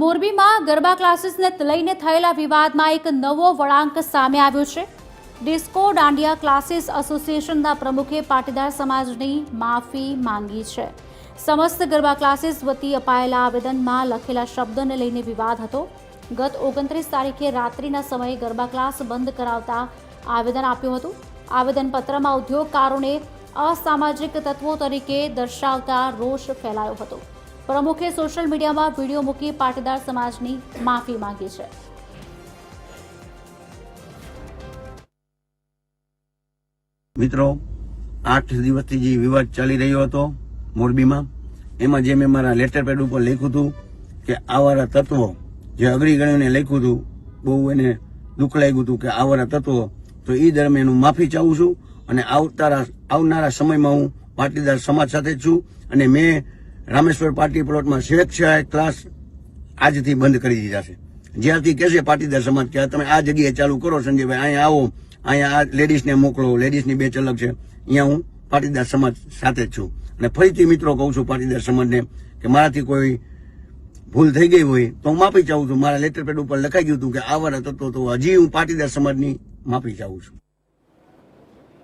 મોરબીમાં ગરબા ક્લાસીસને લઈને થયેલા વિવાદમાં એક નવો વળાંક સામે આવ્યો છે. ડિસ્કો દાંડિયા ક્લાસીસ એસોસિએશનના પ્રમુખે પાટીદાર સમાજની માફી માંગી છે. સમસ્ત ગરબા ક્લાસીસ વતી અપાયેલા આવેદનમાં લખેલા શબ્દને લઈને વિવાદ હતો. ગત ઓગણત્રીસ તારીખે રાત્રિના સમયે ગરબા ક્લાસ બંધ કરાવતા આવેદન આપ્યું હતું. આવેદનપત્રમાં ઉદ્યોગકારોને અસામાજિક તત્વો તરીકે દર્શાવતા રોષ ફેલાયો હતો. પ્રમુખે સોશિયલ મીડિયામાં વીડિયો મૂકી પાટીદાર સમાજની માફી માંગી છે. મિત્રો, આઠ દિવસથી જે વિવાદ ચાલી રહ્યો હતો મોરબીમાં, એમાં જે મેં મારા લેટર પેડ ઉપર લખ્યું હતું કે આવારા તત્વો, જે અગ્રણીઓને લખ્યું હતું, બહુ એને દુઃખ લાગ્યું હતું કે આવારા તત્વો, તો એ દરમિયાન હું માફી ચાહું છું અને આવતા આવનારા સમયમાં હું પાટીદાર સમાજ સાથે છું અને મેં રામેશ્વર પાર્ટી પ્લોટમાં સ્વેચ્છાએ ક્લાસ આજથી બંધ કરી દીધા છે. જ્યાંથી કહેશે પાટીદાર સમાજ કે આ તમે આ જગ્યાએ ચાલુ કરો, સંજયભાઈ, અહીંયા આવો, અહીંયા આ લેડીઝને મોકલો લેડીઝની બેચ અલગ છે. અહીંયા હું પાટીદાર સમાજ સાથે જ છું. અને ફરીથી મિત્રો કહું છું, પાટીદાર સમાજને કે મારાથી કોઈ ભૂલ થઈ ગઈ હોય તો હું માફી ચાહું છું. મારા લેટર પેડ ઉપર લખાઈ ગયું હતું કે આવા હતો તો હજી હું પાટીદાર સમાજની માફી ચાહું છું.